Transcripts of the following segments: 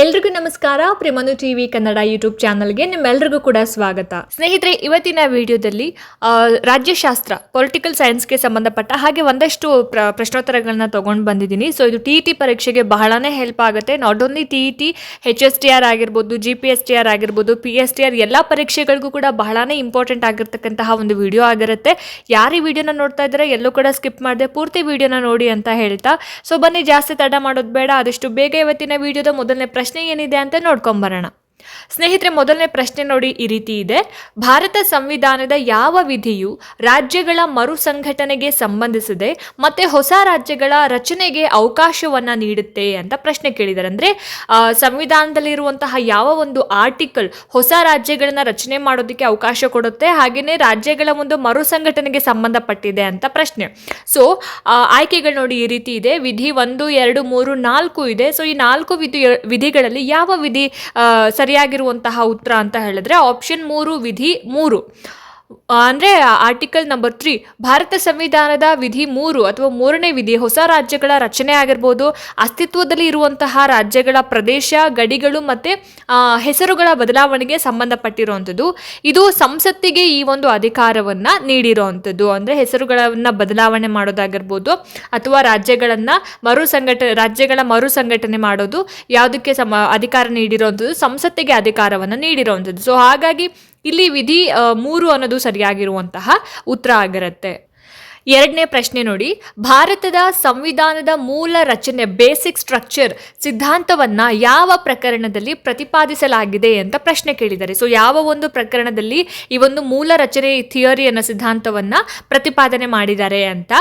ಎಲ್ರಿಗೂ ನಮಸ್ಕಾರ. ಪ್ರೇಮನು TV Kannada YouTube ಚಾನಲ್ಗೆ ನಿಮ್ಮೆಲ್ಲರಿಗೂ ಕೂಡ ಸ್ವಾಗತ. ಸ್ನೇಹಿತರೆ, ಇವತ್ತಿನ ವಿಡಿಯೋದಲ್ಲಿ ರಾಜ್ಯಶಾಸ್ತ್ರ ಪೊಲಿಟಿಕಲ್ ಸೈನ್ಸ್ಗೆ ಸಂಬಂಧಪಟ್ಟ ಹಾಗೆ ಒಂದಷ್ಟು ಪ್ರ, ಪ್ರಶ್ನೋತ್ತರಗಳನ್ನ ತಗೊಂಡು ಬಂದಿದ್ದೀನಿ. ಸೊ ಇದು ಟಿ ಟಿ ಪರೀಕ್ಷೆಗೆ ಬಹಳನೇ ಹೆಲ್ಪ್ ಆಗುತ್ತೆ. Not only T T H S T R ಆಗಿರ್ಬೋದು G P S T R ಆಗಿರ್ಬೋದು ಪಿ ಎಸ್ ಟಿ ಆರ್ ಎಲ್ಲ ಪರೀಕ್ಷೆಗಳಿಗೂ ಕೂಡ ಬಹಳನೇ ಇಂಪಾರ್ಟೆಂಟ್ ಆಗಿರ್ತಕ್ಕಂತಹ ಒಂದು ವಿಡಿಯೋ ಆಗಿರುತ್ತೆ. ಯಾರು ಈ ವಿಡಿಯೋನ ನೋಡ್ತಾ ಇದ್ದಾರೆ, ಎಲ್ಲೂ ಕೂಡ ಸ್ಕಿಪ್ ಮಾಡದೆ. ಪೂರ್ತಿ ವಿಡಿಯೋನ ನೋಡಿ ಅಂತ ಹೇಳ್ತಾ. ಸೊ ಬನ್ನಿ, ಜಾಸ್ತಿ ತಡ ಮಾಡೋದು ಬೇಡ. ಆದಷ್ಟು ಬೇಗ ಇವತ್ತಿನ ವಿಡಿಯೋದ ಮೊದಲನೇ ಪ್ರಶ್ನೆ ಏನಿದೆ ಅಂತ ನೋಡ್ಕೊಂಬರೋಣ. ಸ್ನೇಹಿತರೆ ಮೊದಲನೇ ಪ್ರಶ್ನೆ ನೋಡಿ ಈ ರೀತಿ ಇದೆ. ಭಾರತ ಸಂವಿಧಾನದ ಯಾವ ವಿಧಿಯು ರಾಜ್ಯಗಳ ಮರು ಸಂಘಟನೆಗೆ ಸಂಬಂಧಿಸಿದೆ ಮತ್ತೆ ಹೊಸ ರಾಜ್ಯಗಳ ರಚನೆಗೆ ಅವಕಾಶವನ್ನ ನೀಡುತ್ತೆ ಅಂತ ಪ್ರಶ್ನೆ ಕೇಳಿದ್ದಾರೆ. ಅಂದ್ರೆ ಸಂವಿಧಾನದಲ್ಲಿರುವಂತಹ ಯಾವ ಒಂದು ಆರ್ಟಿಕಲ್ ಹೊಸ ರಾಜ್ಯಗಳನ್ನ ರಚನೆ ಮಾಡೋದಕ್ಕೆ ಅವಕಾಶ ಕೊಡುತ್ತೆ ಹಾಗೆಯೇ ರಾಜ್ಯಗಳ ಒಂದು ಮರು ಸಂಘಟನೆಗೆ ಸಂಬಂಧಪಟ್ಟಿದೆ ಅಂತ ಪ್ರಶ್ನೆ. ಸೊ ಆಯ್ಕೆಗಳು ನೋಡಿ ಈ ರೀತಿ ಇದೆ. ವಿಧಿ ಒಂದು ಎರಡು ಮೂರು ನಾಲ್ಕು ಇದೆ. ಸೊ ಈ ನಾಲ್ಕು ವಿಧಿ ವಿಧಿಗಳಲ್ಲಿ ಯಾವ ವಿಧಿ ಆ, ಸರಿಯಾಗಿರುವಂತಹ ಉತ್ತರ ಅಂತ ಹೇಳಿದ್ರೆ ಆಪ್ಷನ್ ಮೂರು ವಿಧಿ ಮೂರು. ಅಂದರೆ ಆರ್ಟಿಕಲ್ ನಂಬರ್ ತ್ರೀ ಭಾರತ ಸಂವಿಧಾನದ ವಿಧಿ ಮೂರು ಅಥವಾ ಮೂರನೇ ವಿಧಿ ಹೊಸ ರಾಜ್ಯಗಳ ರಚನೆ ಆಗಿರ್ಬೋದು, ಅಸ್ತಿತ್ವದಲ್ಲಿ ಇರುವಂತಹ ರಾಜ್ಯಗಳ ಪ್ರದೇಶ, ಗಡಿಗಳು ಮತ್ತು ಹೆಸರುಗಳ ಬದಲಾವಣೆಗೆ ಸಂಬಂಧಪಟ್ಟಿರುವಂಥದ್ದು. ಇದು ಸಂಸತ್ತಿಗೆ ಈ ಒಂದು ಅಧಿಕಾರವನ್ನು ನೀಡಿರುವಂಥದ್ದು. ಅಂದರೆ ಹೆಸರುಗಳನ್ನು ಬದಲಾವಣೆ ಮಾಡೋದಾಗಿರ್ಬೋದು, ಅಥವಾ ರಾಜ್ಯಗಳನ್ನು ಮರು ಸಂಘಟ, ರಾಜ್ಯಗಳ ಮರು ಸಂಘಟನೆ ಮಾಡೋದು, ಯಾವುದಕ್ಕೆ ಸಮ, ಅಧಿಕಾರ ನೀಡಿರುವಂಥದ್ದು, ಸಂಸತ್ತಿಗೆ ಅಧಿಕಾರವನ್ನು ನೀಡಿರುವಂಥದ್ದು. ಸೊ ಹಾಗಾಗಿ ಇಲ್ಲಿ ವಿಧಿ ಮೂರು ಅನ್ನೋದು ಸರಿಯಾಗಿರುವಂತಹ ಉತ್ತರ ಆಗಿರುತ್ತೆ. ಎರಡನೇ ಪ್ರಶ್ನೆ ನೋಡಿ. ಭಾರತದ ಸಂವಿಧಾನದ ಮೂಲ ರಚನೆ ಬೇಸಿಕ್ ಸ್ಟ್ರಕ್ಚರ್ ಸಿದ್ಧಾಂತವನ್ನ ಯಾವ ಪ್ರಕರಣದಲ್ಲಿ ಪ್ರತಿಪಾದಿಸಲಾಗಿದೆ ಅಂತ ಪ್ರಶ್ನೆ ಕೇಳಿದ್ದಾರೆ. ಸೊ ಯಾವ ಒಂದು ಪ್ರಕರಣದಲ್ಲಿ ಈ ಒಂದು ಮೂಲ ರಚನೆ ಥಿಯರಿಯನ್ನ ಸಿದ್ಧಾಂತವನ್ನ ಪ್ರತಿಪಾದನೆ ಮಾಡಿದ್ದಾರೆ ಅಂತ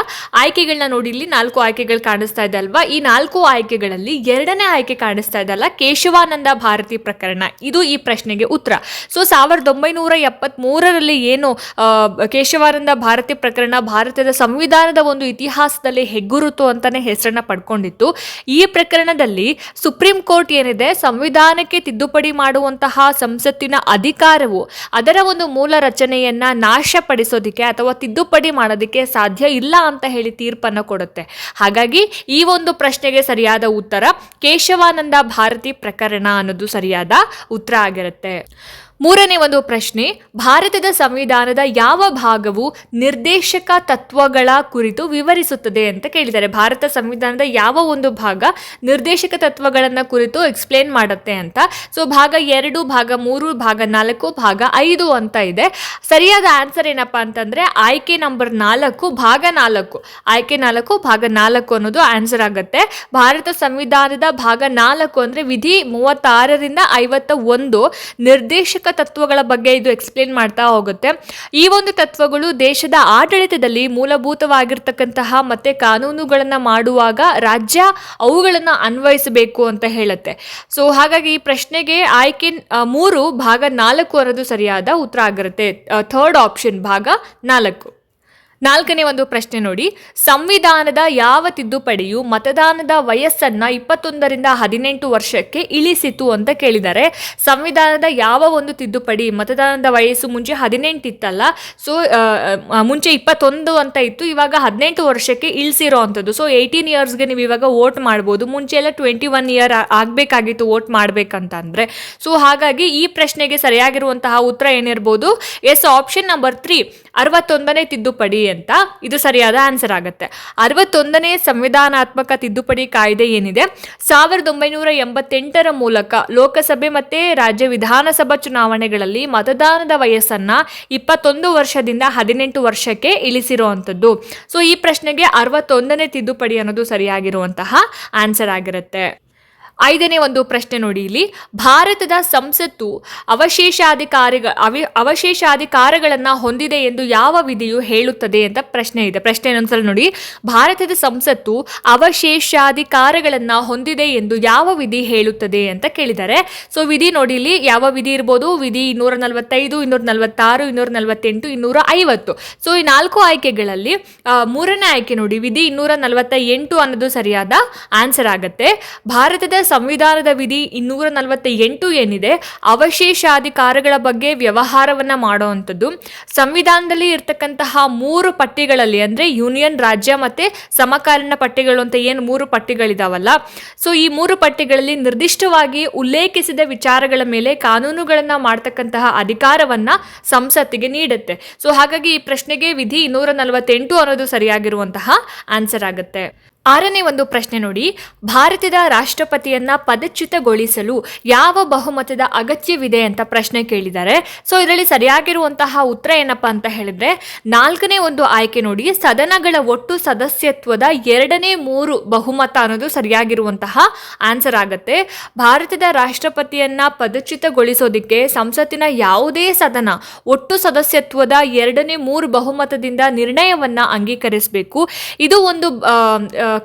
ಆಯ್ಕೆಗಳನ್ನ ನೋಡಿ. ಇಲ್ಲಿ ನಾಲ್ಕು ಆಯ್ಕೆಗಳು ಕಾಣಿಸ್ತಾ ಇದೆ ಅಲ್ವಾ? ಈ ನಾಲ್ಕು ಆಯ್ಕೆಗಳಲ್ಲಿ ಎರಡನೇ ಆಯ್ಕೆ ಕಾಣಿಸ್ತಾ ಇದೆ ಅಲ್ಲ? ಕೇಶವಾನಂದ ಭಾರತಿ ಪ್ರಕರಣ. ಇದು ಈ ಪ್ರಶ್ನೆಗೆ ಉತ್ತರ. ಸೊ ಸಾವಿರದ ಒಂಬೈನೂರ ಎಪ್ಪತ್ತ್ ಮೂರರಲ್ಲಿ ಏನು ಕೇಶವಾನಂದ ಭಾರತಿ ಪ್ರಕರಣ ಭಾರತದ ಸಂವಿಧಾನದ ಒಂದು ಇತಿಹಾಸದಲ್ಲಿ ಹೆಗ್ಗುರುತು ಅಂತಾನೆ ಹೆಸರನ್ನ ಪಡ್ಕೊಂಡಿತ್ತು. ಈ ಪ್ರಕರಣದಲ್ಲಿ ಸುಪ್ರೀಂ ಕೋರ್ಟ್ ಏನಿದೆ, ಸಂವಿಧಾನಕ್ಕೆ ತಿದ್ದುಪಡಿ ಮಾಡುವಂತಹ ಸಂಸತ್ತಿನ ಅಧಿಕಾರವು ಅದರ ಒಂದು ಮೂಲ ರಚನೆಯನ್ನ ನಾಶಪಡಿಸೋದಿಕ್ಕೆ ಅಥವಾ ತಿದ್ದುಪಡಿ ಮಾಡೋದಕ್ಕೆ ಸಾಧ್ಯ ಇಲ್ಲ ಅಂತ ಹೇಳಿ ತೀರ್ಪನ್ನು ಕೊಡುತ್ತೆ. ಹಾಗಾಗಿ ಈ ಒಂದು ಪ್ರಶ್ನೆಗೆ ಸರಿಯಾದ ಉತ್ತರ ಕೇಶವಾನಂದ ಭಾರತಿ ಪ್ರಕರಣ ಅನ್ನೋದು ಸರಿಯಾದ ಉತ್ತರ ಆಗಿರುತ್ತೆ. ಮೂರನೇ ಒಂದು ಪ್ರಶ್ನೆ, ಭಾರತದ ಸಂವಿಧಾನದ ಯಾವ ಭಾಗವು ನಿರ್ದೇಶಕ ತತ್ವಗಳ ಕುರಿತು ವಿವರಿಸುತ್ತದೆ ಅಂತ ಕೇಳಿದ್ದಾರೆ. ಭಾರತ ಸಂವಿಧಾನದ ಯಾವ ಒಂದು ಭಾಗ ನಿರ್ದೇಶಕ ತತ್ವಗಳನ್ನು ಕುರಿತು ಎಕ್ಸ್ಪ್ಲೇನ್ ಮಾಡುತ್ತೆ ಅಂತ. ಸೊ ಭಾಗ ಎರಡು, ಭಾಗ ಮೂರು, ಭಾಗ ನಾಲ್ಕು, ಭಾಗ ಐದು ಅಂತ ಇದೆ. ಸರಿಯಾದ ಆನ್ಸರ್ ಏನಪ್ಪ ಅಂತಂದ್ರೆ, ಆಯ್ಕೆ ನಂಬರ್ ನಾಲ್ಕು, ಭಾಗ ನಾಲ್ಕು. ಆಯ್ಕೆ ನಾಲ್ಕು, ಭಾಗ ನಾಲ್ಕು ಅನ್ನೋದು ಆನ್ಸರ್ ಆಗುತ್ತೆ. ಭಾರತ ಸಂವಿಧಾನದ ಭಾಗ ನಾಲ್ಕು ಅಂದ್ರೆ ವಿಧಿ ಮೂವತ್ತಾರರಿಂದ ಐವತ್ತ ಒಂದು ನಿರ್ದೇಶಕ ತತ್ವಗಳ ಬಗ್ಗೆ ಇದು ಎಕ್ಸ್ಪ್ಲೇನ್ ಮಾಡ್ತಾ ಹೋಗುತ್ತೆ. ಈ ಒಂದು ತತ್ವಗಳು ದೇಶದ ಆಡಳಿತದಲ್ಲಿ ಮೂಲಭೂತವಾಗಿರ್ತಕ್ಕಂತಹ ಮತ್ತೆ ಕಾನೂನುಗಳನ್ನ ಮಾಡುವಾಗ ರಾಜ್ಯ ಅವುಗಳನ್ನ ಅನ್ವಯಿಸಬೇಕು ಅಂತ ಹೇಳುತ್ತೆ. ಸೊ ಹಾಗಾಗಿ ಈ ಪ್ರಶ್ನೆಗೆ ಆಯ್ಕೆ ಮೂರು, ಭಾಗ ನಾಲ್ಕು ಅನ್ನೋದು ಸರಿಯಾದ ಉತ್ತರ ಆಗಿರುತ್ತೆ. ಥರ್ಡ್ ಆಪ್ಷನ್ ಭಾಗ ನಾಲ್ಕು. ನಾಲ್ಕನೇ ಒಂದು ಪ್ರಶ್ನೆ ನೋಡಿ. ಸಂವಿಧಾನದ ಯಾವ ತಿದ್ದುಪಡಿಯು ಮತದಾನದ ವಯಸ್ಸನ್ನ ಇಪ್ಪತ್ತೊಂದರಿಂದ ಹದಿನೆಂಟು ವರ್ಷಕ್ಕೆ ಇಳಿಸಿತು ಅಂತ ಕೇಳಿದ್ದಾರೆ. ಸಂವಿಧಾನದ ಯಾವ ಒಂದು ತಿದ್ದುಪಡಿ ಮತದಾನದ ವಯಸ್ಸು ಮುಂಚೆ ಹದಿನೆಂಟು ಇತ್ತಲ್ಲ ಸೊ ಮುಂಚೆ ಇಪ್ಪತ್ತೊಂದು ಅಂತ ಇತ್ತು, ಇವಾಗ ಹದಿನೆಂಟು ವರ್ಷಕ್ಕೆ ಇಳಿಸಿರೋ ಅಂಥದ್ದು ಸೊ, ಏಯ್ಟೀನ್ ಇಯರ್ಸ್ಗೆ ನೀವು ಇವಾಗ ವೋಟ್ ಮಾಡ್ಬೋದು, ಮುಂಚೆ ಎಲ್ಲ ಟ್ವೆಂಟಿ ಒನ್ ಇಯರ್ ಆಗಬೇಕಾಗಿತ್ತು ವೋಟ್ ಮಾಡಬೇಕಂತಂದರೆ. ಸೊ, ಹಾಗಾಗಿ ಈ ಪ್ರಶ್ನೆಗೆ ಸರಿಯಾಗಿರುವಂತಹ ಉತ್ತರ ಏನಿರ್ಬೋದು, ಎಸ್, ಆಪ್ಷನ್ ನಂಬರ್ ತ್ರೀ, ಅರವತ್ತೊಂದನೇ ತಿದ್ದುಪಡಿ ಅಂತ ಇದು ಸರಿಯಾದ ಆನ್ಸರ್ ಆಗುತ್ತೆ. ಅರವತ್ತೊಂದನೇ ಸಂವಿಧಾನಾತ್ಮಕ ತಿದ್ದುಪಡಿ ಕಾಯ್ದೆ ಏನಿದೆ? ಸಾವಿರದ ಒಂಬೈನೂರ ಎಂಬತ್ತೆಂಟರ ಮೂಲಕ ಲೋಕಸಭೆ ಮತ್ತೆ ರಾಜ್ಯ ವಿಧಾನಸಭಾ ಚುನಾವಣೆಗಳಲ್ಲಿ ಮತದಾನದ ವಯಸ್ಸನ್ನ ಇಪ್ಪತ್ತೊಂದು ವರ್ಷದಿಂದ ಹದಿನೆಂಟು ವರ್ಷಕ್ಕೆ ಇಳಿಸಿರುವಂಥದ್ದು. ಸೊ ಈ ಪ್ರಶ್ನೆಗೆ ಅರವತ್ತೊಂದನೇ ತಿದ್ದುಪಡಿ ಅನ್ನೋದು ಸರಿಯಾಗಿರುವಂತಹ ಆನ್ಸರ್ ಆಗಿರುತ್ತೆ. ಐದನೇ ಒಂದು ಪ್ರಶ್ನೆ ನೋಡಿ ಇಲ್ಲಿ. ಭಾರತದ ಸಂಸತ್ತು ಅವಶೇಷಾಧಿಕಾರಿಗ, ಅವಿ, ಅವಶೇಷಾಧಿಕಾರಗಳನ್ನು ಹೊಂದಿದೆ ಎಂದು ಯಾವ ವಿಧಿಯು ಹೇಳುತ್ತದೆ ಅಂತ ಪ್ರಶ್ನೆ ಇದೆ. ಪ್ರಶ್ನೆ ಇನ್ನೊಂದ್ಸಲ ನೋಡಿ. ಭಾರತದ ಸಂಸತ್ತು ಅವಶೇಷಾಧಿಕಾರಗಳನ್ನು ಹೊಂದಿದೆ ಎಂದು ಯಾವ ವಿಧಿ ಹೇಳುತ್ತದೆ ಅಂತ ಕೇಳಿದ್ದಾರೆ. ಸೊ ವಿಧಿ ನೋಡಿ ಇಲ್ಲಿ. ಯಾವ ವಿಧಿ ಇರ್ಬೋದು? ವಿಧಿ ಇನ್ನೂರ ನಲವತ್ತೈದು ಇನ್ನೂರ ನಲವತ್ತಾರು ಇನ್ನೂರ ನಲವತ್ತೆಂಟು ಇನ್ನೂರ ಐವತ್ತು ಸೊ ಈ ನಾಲ್ಕು ಆಯ್ಕೆಗಳಲ್ಲಿ ಮೂರನೇ ಆಯ್ಕೆ ನೋಡಿ. ವಿಧಿ ಇನ್ನೂರ ನಲವತ್ತ ಎಂಟು ಅನ್ನೋದು ಸರಿಯಾದ ಆನ್ಸರ್ ಆಗುತ್ತೆ. ಭಾರತದ ಸಂವಿಧಾನದ ವಿಧಿ ಇನ್ನೂರ ನಲವತ್ತ ಎಂಟು ಏನಿದೆ, ಅವಶೇಷಾಧಿಕಾರಗಳ ಬಗ್ಗೆ ವ್ಯವಹಾರವನ್ನ ಮಾಡುವಂಥದ್ದು. ಸಂವಿಧಾನದಲ್ಲಿ ಇರ್ತಕ್ಕಂತಹ ಮೂರು ಪಟ್ಟಿಗಳಲ್ಲಿ ಅಂದ್ರೆ ಯೂನಿಯನ್, ರಾಜ್ಯ ಮತ್ತೆ ಸಮಕಾಲೀನ ಪಟ್ಟಿಗಳು ಅಂತ ಏನು ಮೂರು ಪಟ್ಟಿಗಳಿದಾವಲ್ಲ, ಸೊ ಈ ಮೂರು ಪಟ್ಟಿಗಳಲ್ಲಿ ನಿರ್ದಿಷ್ಟವಾಗಿ ಉಲ್ಲೇಖಿಸಿದ ವಿಚಾರಗಳ ಮೇಲೆ ಕಾನೂನುಗಳನ್ನು ಮಾಡ್ತಕ್ಕಂತಹ ಅಧಿಕಾರವನ್ನ ಸಂಸತ್ತಿಗೆ ನೀಡುತ್ತೆ. ಸೊ ಹಾಗಾಗಿ ಈ ಪ್ರಶ್ನೆಗೆ ವಿಧಿ ಇನ್ನೂರ ನಲವತ್ತೆಂಟು ಅನ್ನೋದು ಸರಿಯಾಗಿರುವಂತಹ ಆನ್ಸರ್ ಆಗುತ್ತೆ. ಆರನೇ ಒಂದು ಪ್ರಶ್ನೆ ನೋಡಿ. ಭಾರತದ ರಾಷ್ಟ್ರಪತಿಯನ್ನ ಪದಚ್ಯುತಗೊಳಿಸಲು ಯಾವ ಬಹುಮತದ ಅಗತ್ಯವಿದೆ ಅಂತ ಪ್ರಶ್ನೆ ಕೇಳಿದ್ದಾರೆ. ಸೊ ಇದರಲ್ಲಿ ಸರಿಯಾಗಿರುವಂತಹ ಉತ್ತರ ಏನಪ್ಪ ಅಂತ ಹೇಳಿದ್ರೆ, ನಾಲ್ಕನೇ ಒಂದು ಆಯ್ಕೆ ನೋಡಿ. ಸದನಗಳ ಒಟ್ಟು ಸದಸ್ಯತ್ವದ ಎರಡನೇ ಮೂರು ಬಹುಮತ ಅನ್ನೋದು ಸರಿಯಾಗಿರುವಂತಹ ಆನ್ಸರ್ ಆಗುತ್ತೆ. ಭಾರತದ ರಾಷ್ಟ್ರಪತಿಯನ್ನ ಪದಚ್ಯುತಗೊಳಿಸೋದಕ್ಕೆ ಸಂಸತ್ತಿನ ಯಾವುದೇ ಸದನ ಒಟ್ಟು ಸದಸ್ಯತ್ವದ ಎರಡನೇ ಮೂರು ಬಹುಮತದಿಂದ ನಿರ್ಣಯವನ್ನ ಅಂಗೀಕರಿಸಬೇಕು. ಇದು ಒಂದು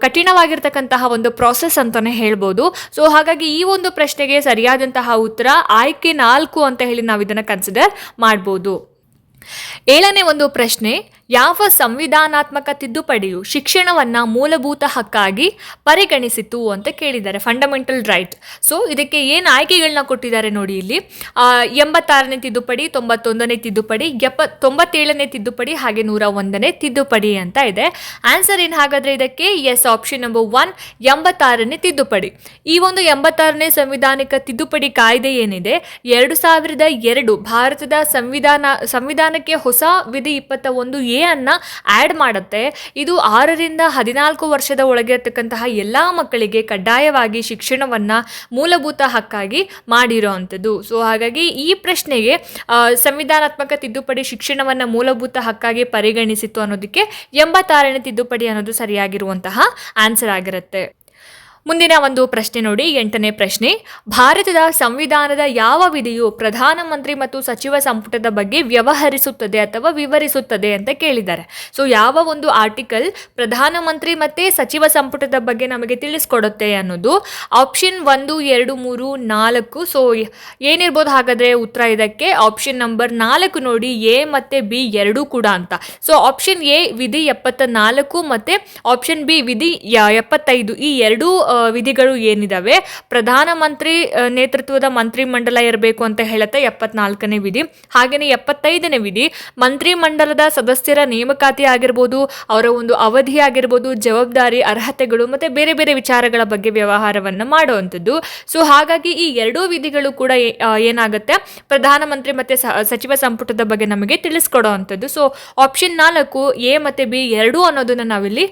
ಕಠಿಣವಾಗಿರ್ತಕ್ಕಂತಹ ಒಂದು ಪ್ರಾಸೆಸ್ ಅಂತಾನೆ ಹೇಳ್ಬೋದು. ಸೊ ಹಾಗಾಗಿ ಈ ಒಂದು ಪ್ರಶ್ನೆಗೆ ಸರಿಯಾದಂತಹ ಉತ್ತರ ಆಯ್ಕೆ ನಾಲ್ಕು ಅಂತ ಹೇಳಿ ನಾವು ಇದನ್ನು ಕನ್ಸಿಡರ್ ಮಾಡ್ಬೋದು. ಏಳನೇ ಒಂದು ಪ್ರಶ್ನೆ ಯಾವ ಸಂವಿಧಾನಾತ್ಮಕ ತಿದ್ದುಪಡಿಯು ಶಿಕ್ಷಣವನ್ನು ಮೂಲಭೂತ ಹಕ್ಕಾಗಿ ಪರಿಗಣಿಸಿತು ಅಂತ ಕೇಳಿದ್ದಾರೆ ಫಂಡಮೆಂಟಲ್ ರೈಟ್ ಸೊ ಇದಕ್ಕೆ ಏನು ಆಯ್ಕೆಗಳನ್ನ ಕೊಟ್ಟಿದ್ದಾರೆ ನೋಡಿ ಇಲ್ಲಿ. ಎಂಬತ್ತಾರನೇ ತಿದ್ದುಪಡಿ, ತೊಂಬತ್ತೊಂದನೇ ತಿದ್ದುಪಡಿ, ಎಪ್ಪ, ತೊಂಬತ್ತೇಳನೇ ತಿದ್ದುಪಡಿ, ಹಾಗೆ ನೂರ ಒಂದನೇ ತಿದ್ದುಪಡಿ ಅಂತ ಇದೆ. ಆನ್ಸರ್ ಏನು ಹಾಗಾದರೆ ಇದಕ್ಕೆ? ಎಸ್ ಆಪ್ಷನ್ ನಂಬರ್ ಒನ್ ಎಂಬತ್ತಾರನೇ ತಿದ್ದುಪಡಿ. ಈ ಒಂದು ಎಂಬತ್ತಾರನೇ ಸಂವಿಧಾನಿಕ ತಿದ್ದುಪಡಿ ಕಾಯ್ದೆ ಏನಿದೆ? ಎರಡು ಸಾವಿರದ ಎರಡು, ಭಾರತದ ಸಂವಿಧಾನ, ಸಂವಿಧಾನಕ್ಕೆ ಹೊಸ ವಿಧಿ ಇಪ್ಪತ್ತ ಒಂದು ಎ ಅನ್ನ ಆ್ಯಡ್ ಮಾಡುತ್ತೆ. ಇದು ಆರರಿಂದ ಹದಿನಾಲ್ಕು ವರ್ಷದ ಒಳಗಿರತಕ್ಕಂತಹ ಎಲ್ಲ ಮಕ್ಕಳಿಗೆ ಕಡ್ಡಾಯವಾಗಿ ಶಿಕ್ಷಣವನ್ನ ಮೂಲಭೂತ ಹಕ್ಕಾಗಿ ಮಾಡಿರೋವಂಥದ್ದು ಸೊ ಹಾಗಾಗಿ ಈ ಪ್ರಶ್ನೆಗೆ ಸಂವಿಧಾನಾತ್ಮಕ ತಿದ್ದುಪಡಿ ಶಿಕ್ಷಣವನ್ನು ಮೂಲಭೂತ ಹಕ್ಕಾಗಿ ಪರಿಗಣಿಸಿತು ಅನ್ನೋದಕ್ಕೆ ಎಂಬತ್ತಾರನೇ ತಿದ್ದುಪಡಿ ಅನ್ನೋದು ಸರಿಯಾಗಿರುವಂತಹ ಆನ್ಸರ್ ಆಗಿರುತ್ತೆ. ಮುಂದಿನ ಒಂದು ಪ್ರಶ್ನೆ ನೋಡಿ, ಎಂಟನೇ ಪ್ರಶ್ನೆ. ಭಾರತದ ಸಂವಿಧಾನದ ಯಾವ ವಿಧಿಯು ಪ್ರಧಾನಮಂತ್ರಿ ಮತ್ತು ಸಚಿವ ಸಂಪುಟದ ಬಗ್ಗೆ ವ್ಯವಹರಿಸುತ್ತದೆ ಅಥವಾ ವಿವರಿಸುತ್ತದೆ ಅಂತ ಕೇಳಿದ್ದಾರೆ. ಸೊ ಯಾವ ಒಂದು ಆರ್ಟಿಕಲ್ ಪ್ರಧಾನಮಂತ್ರಿ ಮತ್ತೆ ಸಚಿವ ಸಂಪುಟದ ಬಗ್ಗೆ ನಮಗೆ ತಿಳಿಸ್ಕೊಡುತ್ತೆ ಅನ್ನೋದು ಆಪ್ಷನ್ ಒಂದು, ಎರಡು, ಮೂರು, ನಾಲ್ಕು. ಸೊ ಏನಿರ್ಬೋದು ಹಾಗಾದ್ರೆ ಉತ್ತರ ಇದಕ್ಕೆ ಆಪ್ಷನ್ ನಂಬರ್ ನಾಲ್ಕು ನೋಡಿ, ಎ ಮತ್ತೆ ಬಿ ಎರಡೂ ಕೂಡ ಅಂತ. ಸೊ ಆಪ್ಷನ್ ಎ ವಿಧಿ ಎಪ್ಪತ್ತ ನಾಲ್ಕು ಮತ್ತೆ ಆಪ್ಷನ್ ಬಿ ವಿಧಿ ಎಪ್ಪತ್ತೈದು. ಈ ಎರಡೂ ವಿಧಿಗಳು ಏನಿದಾವೆ? ಪ್ರಧಾನಮಂತ್ರಿ ನೇತೃತ್ವದ ನೇತೃತ್ವದ ಮಂತ್ರಿಮಂಡಲ ಇರಬೇಕು ಅಂತ ಹೇಳುತ್ತೆ ಎಪ್ಪತ್ನಾಲ್ಕನೇ ವಿಧಿ. ಹಾಗೆಯೇ ಎಪ್ಪತ್ತೈದನೇ ವಿಧಿ, ಮಂತ್ರಿಮಂಡಲದ ಸದಸ್ಯರ ನೇಮಕಾತಿ ಆಗಿರ್ಬೋದು, ಅವರ ಒಂದು ಅವಧಿ ಆಗಿರ್ಬೋದು, ಜವಾಬ್ದಾರಿ, ಅರ್ಹತೆಗಳು ಮತ್ತೆ ಬೇರೆ ಬೇರೆ ವಿಚಾರಗಳ ಬಗ್ಗೆ ವ್ಯವಹಾರವನ್ನು ಮಾಡುವಂಥದ್ದು. ಸೊ ಹಾಗಾಗಿ ಈ ಎರಡೂ ವಿಧಿಗಳು ಕೂಡ ಏನಾಗುತ್ತೆ? ಪ್ರಧಾನಮಂತ್ರಿ ಮತ್ತೆ ಸಚಿವ ಸಂಪುಟದ ಬಗ್ಗೆ ನಮಗೆ ತಿಳಿಸ್ಕೊಡುವಂಥದ್ದು. ಸೊ ಆಪ್ಷನ್ ನಾಲ್ಕು, ಎ ಮತ್ತೆ ಬಿ ಎರಡೂ ಅನ್ನೋದನ್ನ ನಾವಿಲ್ಲಿ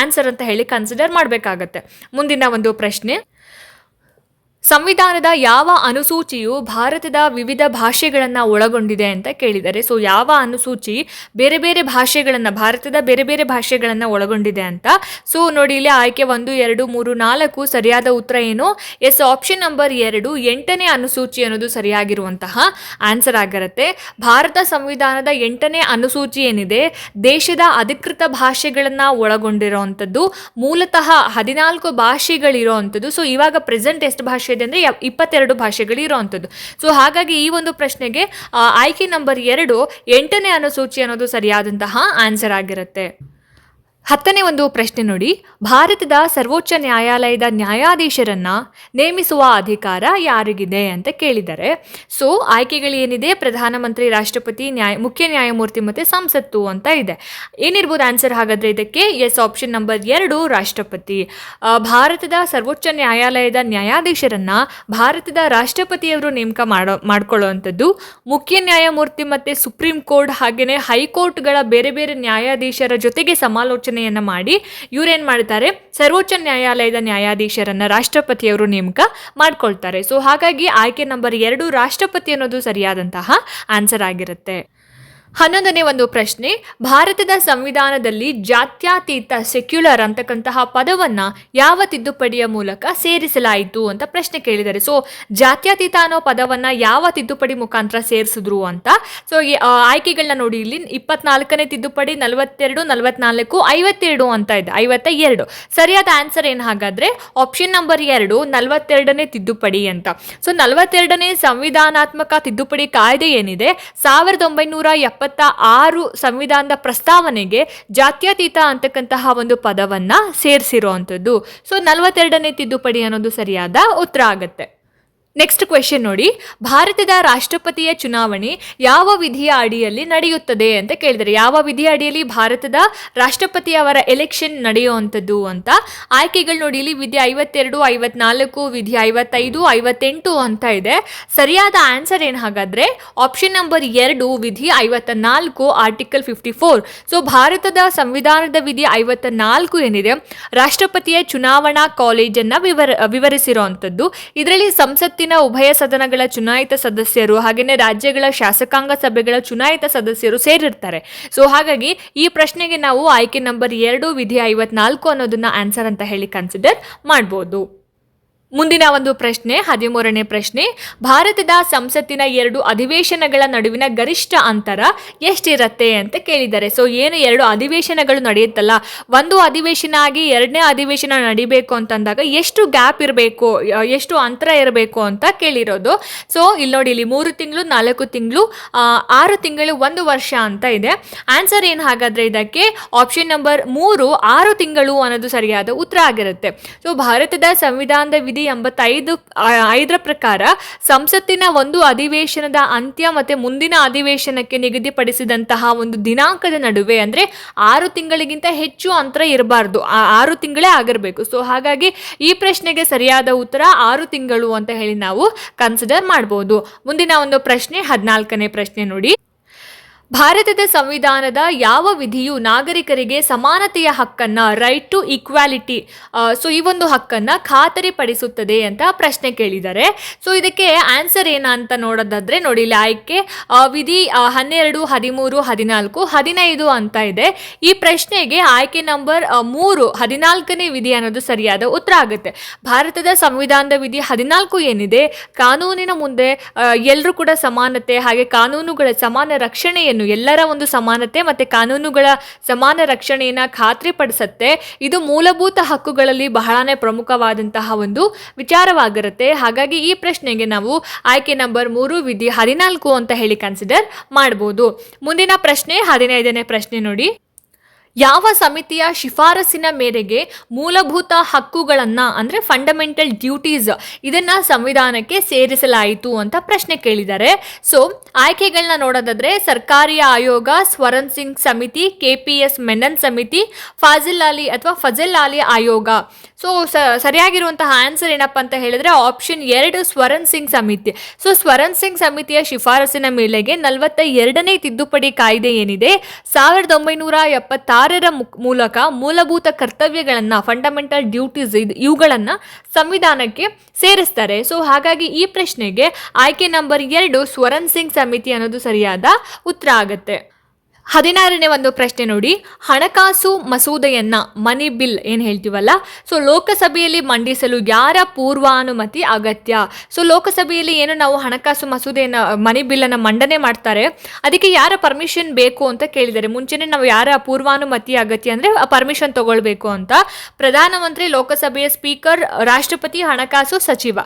ಆನ್ಸರ್ ಅಂತ ಹೇಳಿ ಕನ್ಸಿಡರ್ ಮಾಡಬೇಕಾಗತ್ತೆ. ಮುಂದಿನ ಒಂದು ಪ್ರಶ್ನೆ. ಸಂವಿಧಾನದ ಯಾವ ಅನುಸೂಚಿಯು ಭಾರತದ ವಿವಿಧ ಭಾಷೆಗಳನ್ನು ಒಳಗೊಂಡಿದೆ ಅಂತ ಕೇಳಿದ್ದಾರೆ ಸೊ ಯಾವ ಅನುಸೂಚಿ ಬೇರೆ ಬೇರೆ ಭಾಷೆಗಳನ್ನು, ಭಾರತದ ಬೇರೆ ಬೇರೆ ಭಾಷೆಗಳನ್ನು ಒಳಗೊಂಡಿದೆ ಅಂತ? ಸೊ ನೋಡಿ, ಇಲ್ಲಿ ಆಯ್ಕೆ ಒಂದು, ಎರಡು, ಮೂರು, ನಾಲ್ಕು ಸರಿಯಾದ ಉತ್ತರ ಏನು? ಎಸ್ ಆಪ್ಷನ್ ನಂಬರ್ ಎರಡು, ಎಂಟನೇ ಅನುಸೂಚಿ ಅನ್ನೋದು ಸರಿಯಾಗಿರುವಂತಹ ಆನ್ಸರ್ ಆಗಿರುತ್ತೆ. ಭಾರತ ಸಂವಿಧಾನದ ಎಂಟನೇ ಅನುಸೂಚಿ ಏನಿದೆ? ದೇಶದ ಅಧಿಕೃತ ಭಾಷೆಗಳನ್ನು ಒಳಗೊಂಡಿರುವಂಥದ್ದು, ಮೂಲತಃ ಹದಿನಾಲ್ಕು ಭಾಷೆಗಳಿರುವಂಥದ್ದು ಸೊ ಇವಾಗ ಪ್ರೆಸೆಂಟ್ ಎಷ್ಟು ಭಾಷೆ ಇದೆ ಅಂದರೆ ಇಪ್ಪತ್ತೆರಡು ಭಾಷೆಗಳು ಇರೋವಂಥದ್ದು. ಸೊ ಹಾಗಾಗಿ ಈ ಒಂದು ಪ್ರಶ್ನೆಗೆ ಆಯ್ಕೆ ನಂಬರ್ ಎರಡು ಎಂಟನೇ ಅನುಸೂಚಿ ಅನ್ನೋದು ಸರಿಯಾದಂತಹ ಆನ್ಸರ್ ಆಗಿರುತ್ತೆ. ಹತ್ತನೇ ಒಂದು ಪ್ರಶ್ನೆ ನೋಡಿ. ಭಾರತದ ಸರ್ವೋಚ್ಚ ನ್ಯಾಯಾಲಯದ ನ್ಯಾಯಾಧೀಶರನ್ನ ನೇಮಿಸುವ ಅಧಿಕಾರ ಯಾರಿಗಿದೆ ಅಂತ ಕೇಳಿದ್ದಾರೆ ಸೊ, ಆಯ್ಕೆಗಳು ಏನಿದೆ? ಪ್ರಧಾನಮಂತ್ರಿ, ರಾಷ್ಟ್ರಪತಿ, ನ್ಯಾಯ, ಮುಖ್ಯ ನ್ಯಾಯಮೂರ್ತಿ ಮತ್ತು ಸಂಸತ್ತು ಅಂತ ಇದೆ. ಏನಿರ್ಬೋದು ಆನ್ಸರ್ ಹಾಗಾದ್ರೆ ಇದಕ್ಕೆ? ಎಸ್, ಆಪ್ಷನ್ ನಂಬರ್ ಎರಡು, ರಾಷ್ಟ್ರಪತಿ. ಭಾರತದ ಸರ್ವೋಚ್ಚ ನ್ಯಾಯಾಲಯದ ನ್ಯಾಯಾಧೀಶರನ್ನ ಭಾರತದ ರಾಷ್ಟ್ರಪತಿಯವರು ನೇಮಕ ಮಾಡೋ, ಮಾಡ್ಕೊಳ್ಳುವಂಥದ್ದು. ಮುಖ್ಯ ನ್ಯಾಯಮೂರ್ತಿ ಮತ್ತು ಸುಪ್ರೀಂ ಕೋರ್ಟ್ ಹಾಗೆಯೇ ಹೈಕೋರ್ಟ್ಗಳ ಬೇರೆ ಬೇರೆ ನ್ಯಾಯಾಧೀಶರ ಜೊತೆಗೆ ಸಮಾಲೋಚನೆಯನ್ನ ಮಾಡಿ ಇವರೇನು ಮಾಡ್ತಾರೆ? ಸರ್ವೋಚ್ಚ ನ್ಯಾಯಾಲಯದ ನ್ಯಾಯಾಧೀಶರನ್ನು ರಾಷ್ಟ್ರಪತಿಯವರು ನೇಮಕ ಮಾಡ್ಕೊಳ್ತಾರೆ. ಸೊ ಹಾಗಾಗಿ ಆಯ್ಕೆ ನಂಬರ್ ಎರಡು ರಾಷ್ಟ್ರಪತಿ ಅನ್ನೋದು ಸರಿಯಾದಂತಹ ಆನ್ಸರ್ ಆಗಿರುತ್ತೆ. ಹನ್ನೊಂದನೇ ಒಂದು ಪ್ರಶ್ನೆ, ಭಾರತದ ಸಂವಿಧಾನದಲ್ಲಿ ಜಾತ್ಯತೀತ ಸೆಕ್ಯುಲರ್ ಅಂತಕ್ಕಂತಹ ಪದವನ್ನ ಯಾವ ತಿದ್ದುಪಡಿಯ ಮೂಲಕ ಸೇರಿಸಲಾಯಿತು ಅಂತ ಪ್ರಶ್ನೆ ಕೇಳಿದ್ದಾರೆ ಸೊ ಜಾತ್ಯತೀತ ಅನ್ನೋ ಪದವನ್ನ ಯಾವ ತಿದ್ದುಪಡಿ ಮುಖಾಂತರ ಸೇರಿಸಿದ್ರು ಅಂತ ಸೊ ಆಯ್ಕೆಗಳನ್ನ ನೋಡಿ, ಇಲ್ಲಿ ಇಪ್ಪತ್ನಾಲ್ಕನೇ ತಿದ್ದುಪಡಿ, ನಲವತ್ತೆರಡು, ನಲವತ್ನಾಲ್ಕು, ಐವತ್ತೆರಡು ಅಂತ ಇದೆ ಐವತ್ತ ಎರಡು ಸರಿಯಾದ ಆನ್ಸರ್ ಏನು ಹಾಗಾದ್ರೆ ಆಪ್ಷನ್ ನಂಬರ್ ಎರಡು, ನಲವತ್ತೆರಡನೇ ತಿದ್ದುಪಡಿ ಅಂತ. ಸೊ ನಲವತ್ತೆರಡನೇ ಸಂವಿಧಾನಾತ್ಮಕ ತಿದ್ದುಪಡಿ ಕಾಯ್ದೆ ಏನಿದೆ, ಸಾವಿರದ ಒಂಬೈನೂರ ಎಪ್ಪತ್ತ ಆರು ಸಂವಿಧಾನದ ಪ್ರಸ್ತಾವನೆಗೆ ಜಾತ್ಯತೀತ ಅಂತಕ್ಕಂತಹ ಒಂದು ಪದವನ್ನ ಸೇರಿಸಿರುವಂಥದ್ದು. ಸೊ ನಲವತ್ತೆರಡನೇ ತಿದ್ದುಪಡಿ ಅನ್ನೋದು ಸರಿಯಾದ ಉತ್ತರ ಆಗತ್ತೆ. ನೆಕ್ಸ್ಟ್ ಕ್ವೆಶನ್ ನೋಡಿ. ಭಾರತದ ರಾಷ್ಟ್ರಪತಿಯ ಚುನಾವಣೆ ಯಾವ ವಿಧಿಯ ಅಡಿಯಲ್ಲಿ ನಡೆಯುತ್ತದೆ ಅಂತ ಕೇಳಿದರೆ, ಯಾವ ವಿಧಿಯ ಅಡಿಯಲ್ಲಿ ಭಾರತದ ರಾಷ್ಟ್ರಪತಿಯವರ ಎಲೆಕ್ಷನ್ ನಡೆಯುವಂಥದ್ದು ಅಂತ ಆಯ್ಕೆಗಳು ನೋಡಿ. ಇಲ್ಲಿ ವಿಧಿ ಐವತ್ತೆರಡು, ಐವತ್ನಾಲ್ಕು, ವಿಧಿ ಐವತ್ತೈದು, ಐವತ್ತೆಂಟು ಅಂತ ಇದೆ. ಸರಿಯಾದ ಆನ್ಸರ್ ಏನು ಹಾಗಾದರೆ ಆಪ್ಷನ್ ನಂಬರ್ ಎರಡು, ವಿಧಿ ಐವತ್ತ ನಾಲ್ಕು ಆರ್ಟಿಕಲ್ ಫಿಫ್ಟಿ ಫೋರ್ ಸೊ ಭಾರತದ ಸಂವಿಧಾನದ ವಿಧಿ ಐವತ್ತ ನಾಲ್ಕು ಏನಿದೆ? ರಾಷ್ಟ್ರಪತಿಯ ಚುನಾವಣಾ ಕಾಲೇಜನ್ನು ವಿವರ, ವಿವರಿಸಿರುವಂಥದ್ದು. ಇದರಲ್ಲಿ ಸಂಸತ್ತಿನ ಉಭಯ ಸದನಗಳ ಚುನಾಯಿತ ಸದಸ್ಯರು ಹಾಗೆಯೇ ರಾಜ್ಯಗಳ ಶಾಸಕಾಂಗ ಸಭೆಗಳ ಚುನಾಯಿತ ಸದಸ್ಯರು ಸೇರಿರ್ತಾರೆ. ಸೊ ಹಾಗಾಗಿ ಈ ಪ್ರಶ್ನೆಗೆ ನಾವು ಆಯ್ಕೆ ನಂಬರ್ ಎರಡು ವಿಧಿ ಐವತ್ನಾಲ್ಕು ಅನ್ನೋದನ್ನ ಆನ್ಸರ್ ಅಂತ ಹೇಳಿ ಕನ್ಸಿಡರ್ ಮಾಡ್ಬೋದು. ಮುಂದಿನ ಒಂದು ಪ್ರಶ್ನೆ, ಹದಿಮೂರನೇ ಪ್ರಶ್ನೆ. ಭಾರತದ ಸಂಸತ್ತಿನ ಎರಡು ಅಧಿವೇಶನಗಳ ನಡುವಿನ ಗರಿಷ್ಠ ಅಂತರ ಎಷ್ಟಿರತ್ತೆ ಅಂತ ಕೇಳಿದ್ದಾರೆ. ಸೊ ಏನು ಎರಡು ಅಧಿವೇಶನಗಳು ನಡೆಯುತ್ತಲ್ಲ? ಒಂದು ಅಧಿವೇಶನ ಆಗಿ ಎರಡನೇ ಅಧಿವೇಶನ ನಡಿಬೇಕು ಅಂತಂದಾಗ ಎಷ್ಟು ಗ್ಯಾಪ್ ಇರಬೇಕು ಎಷ್ಟು ಅಂತರ ಇರಬೇಕು ಅಂತ ಕೇಳಿರೋದು. ಸೊ ಇಲ್ಲಿ ನೋಡಿ, ಇಲ್ಲಿ ಮೂರು ತಿಂಗಳು, ನಾಲ್ಕು ತಿಂಗಳು ಆರು ತಿಂಗಳು, ಒಂದು ವರ್ಷ ಅಂತ ಇದೆ. ಆನ್ಸರ್ ಏನು ಹಾಗಾದರೆ ಇದಕ್ಕೆ? ಆಪ್ಷನ್ ನಂಬರ್ ಮೂರು, ಆರು ತಿಂಗಳು ಅನ್ನೋದು ಸರಿಯಾದ ಉತ್ತರ ಆಗಿರುತ್ತೆ. ಸೊ ಭಾರತದ ಸಂವಿಧಾನದ ವಿಧಿ ಎಂಬತ್ತೈದು ಆ, ಐದರ ಪ್ರಕಾರ ಸಂಸತ್ತಿನ ಒಂದು ಅಧಿವೇಶನದ ಅಂತ್ಯ ಮತ್ತೆ ಮುಂದಿನ ಅಧಿವೇಶನಕ್ಕೆ ನಿಗದಿಪಡಿಸಿದಂತಹ ಒಂದು ದಿನಾಂಕದ ನಡುವೆ ಅಂದ್ರೆ ಆರು ತಿಂಗಳಿಗಿಂತ ಹೆಚ್ಚು ಅಂತರ ಇರಬಾರ್ದು. ಆರು ತಿಂಗಳೇ ಆಗಿರಬೇಕು. ಸೊ ಹಾಗಾಗಿ ಈ ಪ್ರಶ್ನೆಗೆ ಸರಿಯಾದ ಉತ್ತರ ಆರು ತಿಂಗಳು ಅಂತ ಹೇಳಿ ನಾವು ಕನ್ಸಿಡರ್ ಮಾಡ್ಬೋದು. ಮುಂದಿನ ಒಂದು ಪ್ರಶ್ನೆ ಹದಿನಾಲ್ಕನೇ ಪ್ರಶ್ನೆ ನೋಡಿ. ಭಾರತದ ಸಂವಿಧಾನದ ಯಾವ ವಿಧಿಯು ನಾಗರಿಕರಿಗೆ ಸಮಾನತೆಯ ಹಕ್ಕನ್ನ ರೈಟ್ ಟು ಈಕ್ವಾಲಿಟಿ ಸೊ ಈ ಒಂದು ಹಕ್ಕನ್ನ ಖಾತರಿಪಡಿಸುತ್ತದೆ ಅಂತ ಪ್ರಶ್ನೆ ಕೇಳಿದ್ದಾರೆ. ಸೊ ಇದಕ್ಕೆ ಆನ್ಸರ್ ಏನ ಅಂತ ನೋಡೋದಾದ್ರೆ ನೋಡಿ, ಇಲ್ಲಿ ಆಯ್ಕೆ ವಿಧಿ ಹನ್ನೆರಡು, ಹದಿಮೂರು, ಹದಿನಾಲ್ಕು, ಹದಿನೈದು ಅಂತ ಇದೆ. ಈ ಪ್ರಶ್ನೆಗೆ ಆಯ್ಕೆ ನಂಬರ್ ಮೂರು, ಹದಿನಾಲ್ಕನೇ ವಿಧಿ ಅನ್ನೋದು ಸರಿಯಾದ ಉತ್ತರ ಆಗುತ್ತೆ. ಭಾರತದ ಸಂವಿಧಾನದ ವಿಧಿ ಹದಿನಾಲ್ಕು ಏನಿದೆ? ಕಾನೂನಿನ ಮುಂದೆ ಎಲ್ಲರೂ ಕೂಡ ಸಮಾನತೆ, ಹಾಗೆ ಕಾನೂನುಗಳ ಸಮಾನ ರಕ್ಷಣೆಯನ್ನು ಎಲ್ಲರ ಒಂದು ಸಮಾನತೆ ಮತ್ತೆ ಕಾನೂನುಗಳ ಸಮಾನ ರಕ್ಷಣೆಯನ್ನ ಖಾತ್ರಿಪಡಿಸುತ್ತೆ. ಇದು ಮೂಲಭೂತ ಹಕ್ಕುಗಳಲ್ಲಿ ಬಹಳನೇ ಪ್ರಮುಖವಾದಂತಹ ಒಂದು ವಿಚಾರವಾಗಿರುತ್ತೆ. ಹಾಗಾಗಿ ಈ ಪ್ರಶ್ನೆಗೆ ನಾವು ಆಯ್ಕೆ ನಂಬರ್ ಮೂರು ವಿಧಿ ಹದಿನಾಲ್ಕು ಅಂತ ಹೇಳಿ ಕನ್ಸಿಡರ್ ಮಾಡ್ಬೋದು. ಮುಂದಿನ ಪ್ರಶ್ನೆ, ಹದಿನೈದನೇ ಪ್ರಶ್ನೆ ನೋಡಿ. ಯಾವ ಸಮಿತಿಯ ಶಿಫಾರಸಿನ ಮೇರೆಗೆ ಮೂಲಭೂತ ಹಕ್ಕುಗಳನ್ನು, ಅಂದರೆ ಫಂಡಮೆಂಟಲ್ ಡ್ಯೂಟೀಸ್ ಇದನ್ನ ಸಂವಿಧಾನಕ್ಕೆ ಸೇರಿಸಲಾಯಿತು ಅಂತ ಪ್ರಶ್ನೆ ಕೇಳಿದ್ದಾರೆ. ಸೊ ಆಯ್ಕೆಗಳನ್ನ ನೋಡೋದಾದ್ರೆ ಸರ್ಕಾರಿ ಆಯೋಗ, ಸ್ವರನ್ ಸಿಂಗ್ ಸಮಿತಿ ಕೆ ಪಿ ಎಸ್ ಮೆನನ್ ಸಮಿತಿ, ಫಾಜಿಲ್ ಅಲಿ ಅಥವಾ ಫಜಲ್ ಅಲಿ ಆಯೋಗ. ಸೊ, ಸರಿಯಾಗಿರುವಂತಹ ಆನ್ಸರ್ ಏನಪ್ಪ ಅಂತ ಹೇಳಿದ್ರೆ ಆಪ್ಷನ್ ಎರಡು ಸ್ವರನ್ ಸಿಂಗ್ ಸಮಿತಿ. ಸೊ ಸ್ವರನ್ ಸಿಂಗ್ ಸಮಿತಿಯ ಶಿಫಾರಸಿನ ಮೇಲೆಗೆ ನಲವತ್ತ ಎರಡನೇ ತಿದ್ದುಪಡಿ ಕಾಯ್ದೆ ಏನಿದೆ? ಸಾವಿರದ ಒಂಬೈನೂರ ಎಪ್ಪತ್ತಾರರ ಮುಕ್- ಮೂಲಕ ಮೂಲಭೂತ ಕರ್ತವ್ಯಗಳನ್ನು ಫಂಡಮೆಂಟಲ್ ಡ್ಯೂಟೀಸ್ ಇದು, ಇವುಗಳನ್ನು ಸಂವಿಧಾನಕ್ಕೆ ಸೇರಿಸ್ತಾರೆ. ಸೊ ಹಾಗಾಗಿ ಈ ಪ್ರಶ್ನೆಗೆ ಆಯ್ಕೆ ನಂಬರ್ ಎರಡು ಸ್ವರನ್ ಸಿಂಗ್ ಸಮಿತಿ ಅನ್ನೋದು ಸರಿಯಾದ ಉತ್ತರ ಆಗುತ್ತೆ. ಹದಿನಾರನೇ ಒಂದು ಪ್ರಶ್ನೆ ನೋಡಿ. ಹಣಕಾಸು ಮಸೂದೆಯನ್ನ ಮನಿ ಬಿಲ್ ಏನು ಹೇಳ್ತೀವಲ್ಲ? ಸೊ ಲೋಕಸಭೆಯಲ್ಲಿ ಮಂಡಿಸಲು ಯಾರ ಪೂರ್ವಾನುಮತಿ ಅಗತ್ಯ? ಸೊ ಲೋಕಸಭೆಯಲ್ಲಿ ಏನು ನಾವು ಹಣಕಾಸು ಮಸೂದೆಯನ್ನ, ಮನಿ ಬಿಲ್ಲನ್ನು ಮಂಡನೆ ಮಾಡ್ತಾರೆ? ಅದಕ್ಕೆ ಯಾರ ಪರ್ಮಿಷನ್ ಬೇಕು ಅಂತ ಕೇಳಿದ್ದಾರೆ. ಮುಂಚೆನೆ ನಾವು ಯಾರ ಪೂರ್ವಾನುಮತಿ ಅಗತ್ಯ ಅಂದರೆ ಪರ್ಮಿಷನ್ ತಗೊಳ್ಬೇಕು ಅಂತ. ಪ್ರಧಾನಮಂತ್ರಿ ಲೋಕಸಭೆಯ ಸ್ಪೀಕರ್, ರಾಷ್ಟ್ರಪತಿ, ಹಣಕಾಸು ಸಚಿವ.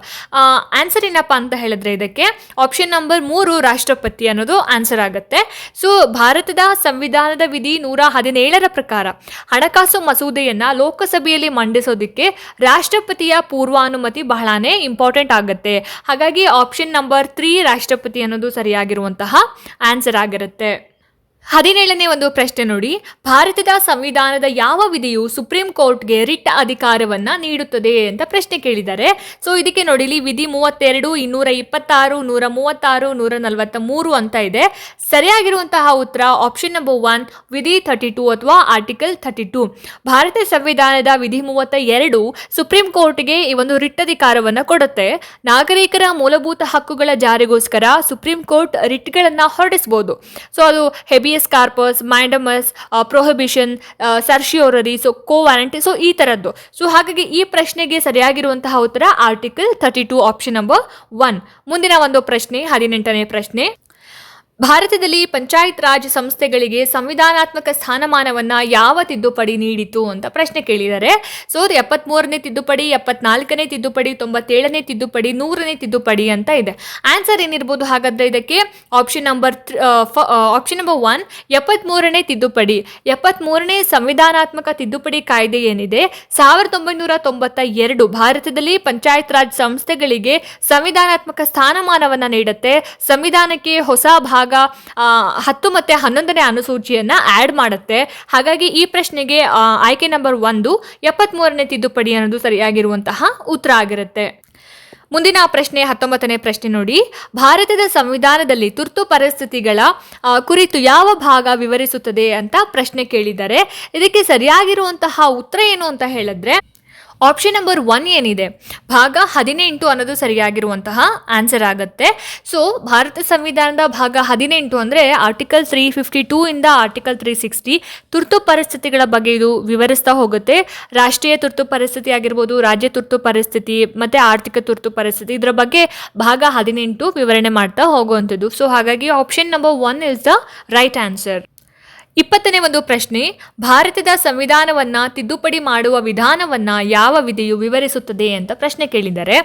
ಆನ್ಸರ್ ಏನಪ್ಪ ಅಂತ ಹೇಳಿದ್ರೆ ಇದಕ್ಕೆ ಆಪ್ಷನ್ ನಂಬರ್ ಮೂರು ರಾಷ್ಟ್ರಪತಿ ಅನ್ನೋದು ಆನ್ಸರ್ ಆಗುತ್ತೆ. ಸೊ ಭಾರತದ ಸಂವಿಧಾನದ ವಿಧಿ ನೂರ ಹದಿನೇಳರ ಪ್ರಕಾರ ಹಣಕಾಸು ಮಸೂದೆಯನ್ನ ಲೋಕಸಭೆಯಲ್ಲಿ ಮಂಡಿಸೋದಕ್ಕೆ ರಾಷ್ಟ್ರಪತಿಯ ಪೂರ್ವಾನುಮತಿ ಬಹಳನೇ ಇಂಪಾರ್ಟೆಂಟ್ ಆಗುತ್ತೆ. ಹಾಗಾಗಿ ಆಪ್ಷನ್ ನಂಬರ್ ತ್ರೀ ರಾಷ್ಟ್ರಪತಿ ಅನ್ನೋದು ಸರಿಯಾಗಿರುವಂತಹ ಆನ್ಸರ್ ಆಗಿರುತ್ತೆ. ಹದಿನೇಳನೇ ಒಂದು ಪ್ರಶ್ನೆ ನೋಡಿ. ಭಾರತದ ಸಂವಿಧಾನದ ಯಾವ ವಿಧಿಯು ಸುಪ್ರೀಂ ಕೋರ್ಟ್ಗೆ ರಿಟ್ ಅಧಿಕಾರವನ್ನ ನೀಡುತ್ತದೆ ಅಂತ ಪ್ರಶ್ನೆ ಕೇಳಿದ್ದಾರೆ. ಸೊ ಇದಕ್ಕೆ ನೋಡಿ ಇಲ್ಲಿ ವಿಧಿ ಮೂವತ್ತೆರಡು, ಇನ್ನೂರ ಇಪ್ಪತ್ತಾರು, ನೂರ ಮೂವತ್ತಾರು, ನೂರ ನಲವತ್ತ ಮೂರು ಅಂತ ಇದೆ. ಸರಿಯಾಗಿರುವಂತಹ ಉತ್ತರ ಆಪ್ಷನ್ ನಂಬರ್ ಒನ್ ವಿಧಿ ಥರ್ಟಿ ಟೂ ಅಥವಾ ಆರ್ಟಿಕಲ್ ಥರ್ಟಿ ಟು ಭಾರತ ಸಂವಿಧಾನದ ವಿಧಿ ಮೂವತ್ತ ಎರಡು ಸುಪ್ರೀಂ ಕೋರ್ಟ್ಗೆ ಈ ಒಂದು ರಿಟ್ ಅಧಿಕಾರವನ್ನು ಕೊಡುತ್ತೆ. ನಾಗರಿಕರ ಮೂಲಭೂತ ಹಕ್ಕುಗಳ ಜಾರಿಗೋಸ್ಕರ ಸುಪ್ರೀಂ ಕೋರ್ಟ್ ರಿಟ್ಗಳನ್ನು ಹೊರಡಿಸಬಹುದು ಸೊ ಅದು habeas corpus mandamus prohibition certiorari so quo warranto so ಈ ಥರದ್ದು ಸೊ ಹಾಗಾಗಿ ಈ ಪ್ರಶ್ನೆಗೆ ಸರಿಯಾಗಿರುವಂತಹ ಉತ್ತರ article thirty two option number one ಮುಂದಿನ ಒಂದು ಪ್ರಶ್ನೆ, ಹದಿನೆಂಟನೇ ಪ್ರಶ್ನೆ. ಭಾರತದಲ್ಲಿ ಪಂಚಾಯತ್ ರಾಜ್ ಸಂಸ್ಥೆಗಳಿಗೆ ಸಂವಿಧಾನಾತ್ಮಕ ಸ್ಥಾನಮಾನವನ್ನ ಯಾವ ತಿದ್ದುಪಡಿ ನೀಡಿತು ಅಂತ ಪ್ರಶ್ನೆ ಕೇಳಿದ್ದಾರೆ. ಸೊ ಎಪ್ಪತ್ಮೂರನೇ ತಿದ್ದುಪಡಿ, ಎಪ್ಪತ್ನಾಲ್ಕನೇ ತಿದ್ದುಪಡಿ, ತೊಂಬತ್ತೇಳನೇ ತಿದ್ದುಪಡಿ, ನೂರನೇ ತಿದ್ದುಪಡಿ ಅಂತ ಇದೆ. ಆನ್ಸರ್ ಏನಿರ್ಬೋದು ಹಾಗಾದ್ರೆ ಇದಕ್ಕೆ option number option number one, ಎಪ್ಪತ್ಮೂರನೇ ತಿದ್ದುಪಡಿ. ಎಪ್ಪತ್ಮೂರನೇ ಸಂವಿಧಾನಾತ್ಮಕ ತಿದ್ದುಪಡಿ ಕಾಯ್ದೆ ಏನಿದೆ? ಸಾವಿರದ ಒಂಬೈನೂರ ತೊಂಬತ್ತ ಎರಡು ಭಾರತದಲ್ಲಿ ಪಂಚಾಯತ್ ರಾಜ್ ಸಂಸ್ಥೆಗಳಿಗೆ ಸಂವಿಧಾನಾತ್ಮಕ ಸ್ಥಾನಮಾನವನ್ನ ನೀಡುತ್ತೆ. ಸಂವಿಧಾನಕ್ಕೆ ಹೊಸ ಭಾಗ ಆ, ಹತ್ತು ಮತ್ತೆ ಹನ್ನೊಂದನೇ ಅನುಸೂಚಿಯನ್ನ ಆಡ್ ಮಾಡುತ್ತೆ. ಹಾಗಾಗಿ ಈ ಪ್ರಶ್ನೆಗೆ ಆಯ್ಕೆ ನಂಬರ್ ಒಂದು ಎಪ್ಪತ್ಮೂರನೇ ತಿದ್ದುಪಡಿ ಅನ್ನೋದು ಸರಿಯಾಗಿರುವಂತಹ ಉತ್ತರ ಆಗಿರುತ್ತೆ. ಮುಂದಿನ ಪ್ರಶ್ನೆ ಹತ್ತೊಂಬತ್ತನೇ ಪ್ರಶ್ನೆ ನೋಡಿ. ಭಾರತದ ಸಂವಿಧಾನದಲ್ಲಿ ತುರ್ತು ಪರಿಸ್ಥಿತಿಗಳ ಕುರಿತು ಯಾವ ಭಾಗ ವಿವರಿಸುತ್ತದೆ ಅಂತ ಪ್ರಶ್ನೆ ಕೇಳಿದ್ದಾರೆ ಇದಕ್ಕೆ ಸರಿಯಾಗಿರುವಂತಹ ಉತ್ತರ ಏನು ಅಂತ ಹೇಳಿದ್ರೆ ಆಪ್ಷನ್ ನಂಬರ್ ಒನ್ ಏನಿದೆ? ಭಾಗ ಹದಿನೆಂಟು ಅನ್ನೋದು ಸರಿಯಾಗಿರುವಂತಹ ಆನ್ಸರ್ ಆಗುತ್ತೆ. ಸೊ ಭಾರತ ಸಂವಿಧಾನದ ಭಾಗ ಹದಿನೆಂಟು ಅಂದರೆ ಆರ್ಟಿಕಲ್ ತ್ರೀ ಫಿಫ್ಟಿ ಟೂ ಇಂದ ಆರ್ಟಿಕಲ್ ತ್ರೀ ಸಿಕ್ಸ್ಟಿ ತುರ್ತು ಪರಿಸ್ಥಿತಿಗಳ ಬಗ್ಗೆ ಇದು ವಿವರಿಸ್ತಾ ಹೋಗುತ್ತೆ. ರಾಷ್ಟ್ರೀಯ ತುರ್ತು ಪರಿಸ್ಥಿತಿ ಆಗಿರ್ಬೋದು, ರಾಜ್ಯ ತುರ್ತು ಪರಿಸ್ಥಿತಿ, ಮತ್ತು ಆರ್ಥಿಕ ತುರ್ತು ಪರಿಸ್ಥಿತಿ, ಇದರ ಬಗ್ಗೆ ಭಾಗ ಹದಿನೆಂಟು ವಿವರಣೆ ಮಾಡ್ತಾ ಹೋಗುವಂಥದ್ದು. ಸೊ ಹಾಗಾಗಿ option number one is the right answer ಇಪ್ಪತ್ತನೇ ಒಂದು ಪ್ರಶ್ನೆ, ಭಾರತದ ಸಂವಿಧಾನವನ್ನ ತಿದ್ದುಪಡಿ ಮಾಡುವ ವಿಧಾನವನ್ನ ಯಾವ ವಿಧಿಯು ವಿವರಿಸುತ್ತದೆ ಅಂತ ಪ್ರಶ್ನೆ ಕೇಳಿದ್ದಾರೆ.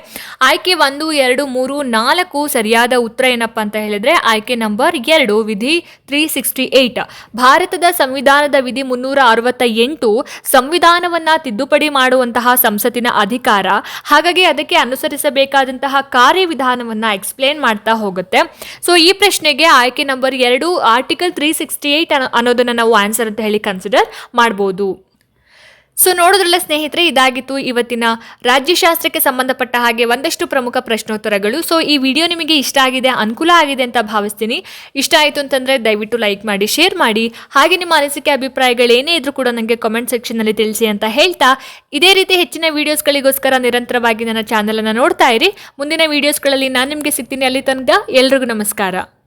ಆಯ್ಕೆ ಒಂದು, ಎರಡು, ಮೂರು, ನಾಲ್ಕು ಸರಿಯಾದ ಉತ್ತರ ಏನಪ್ಪ ಅಂತ ಹೇಳಿದ್ರೆ ಆಯ್ಕೆ ನಂಬರ್ ಎರಡು, ವಿಧಿ ತ್ರೀ ಸಿಕ್ಸ್ಟಿ ಏಯ್ಟ್ ಭಾರತದ ಸಂವಿಧಾನದ ವಿಧಿ ಮುನ್ನೂರ ಅರವತ್ತ ಎಂಟು ಸಂವಿಧಾನವನ್ನ ತಿದ್ದುಪಡಿ ಮಾಡುವಂತಹ ಸಂಸತ್ತಿನ ಅಧಿಕಾರ, ಹಾಗಾಗಿ ಅದಕ್ಕೆ ಅನುಸರಿಸಬೇಕಾದಂತಹ ಕಾರ್ಯವಿಧಾನವನ್ನ ಎಕ್ಸ್ಪ್ಲೇನ್ ಮಾಡ್ತಾ ಹೋಗುತ್ತೆ. ಸೊ ಈ ಪ್ರಶ್ನೆಗೆ ಆಯ್ಕೆ ನಂಬರ್ ಎರಡು ಆರ್ಟಿಕಲ್ ತ್ರೀ ಸಿಕ್ಸ್ಟಿ ಏಯ್ಟ್ ಅನ್ನೋದನ್ನ ನಾವು ಆನ್ಸರ್ ಅಂತ ಹೇಳಿ ಕನ್ಸಿಡರ್ ಮಾಡ್ಬೋದು. ಸೊ ನೋಡೋದ್ರಲ್ಲ ಸ್ನೇಹಿತರೆ, ಇದಾಗಿತ್ತು ಇವತ್ತಿನ ರಾಜ್ಯಶಾಸ್ತ್ರಕ್ಕೆ ಸಂಬಂಧಪಟ್ಟ ಹಾಗೆ ಒಂದಷ್ಟು ಪ್ರಮುಖ ಪ್ರಶ್ನೋತ್ತರಗಳು. ಸೊ ಈ ವಿಡಿಯೋ ನಿಮಗೆ ಇಷ್ಟ ಆಗಿದೆ, ಅನುಕೂಲ ಆಗಿದೆ ಅಂತ ಭಾವಿಸ್ತೀನಿ. ಇಷ್ಟ ಆಯಿತು ಅಂತಂದರೆ ದಯವಿಟ್ಟು ಲೈಕ್ ಮಾಡಿ ಶೇರ್ ಮಾಡಿ. ಹಾಗೆ ನಿಮ್ಮ ಅನಿಸಿಕೆ, ಅಭಿಪ್ರಾಯಗಳು ಏನೇ ಇದ್ರೂ ಕೂಡ ನನಗೆ ಕಾಮೆಂಟ್ ಸೆಕ್ಷನ್ನಲ್ಲಿ ತಿಳಿಸಿ ಅಂತ ಹೇಳ್ತಾ, ಇದೇ ರೀತಿ ಹೆಚ್ಚಿನ ವೀಡಿಯೋಸ್ಗಳಿಗೋಸ್ಕರ ನಿರಂತರವಾಗಿ ನನ್ನ ಚಾನಲನ್ನು ನೋಡ್ತಾ ಇರಿ. ಮುಂದಿನ ವೀಡಿಯೋಸ್ಗಳಲ್ಲಿ ನಾನು ನಿಮಗೆ ಸಿಗ್ತೀನಿ ಅಲ್ಲಿ ತನಕ. ಎಲ್ರಿಗೂ ನಮಸ್ಕಾರ.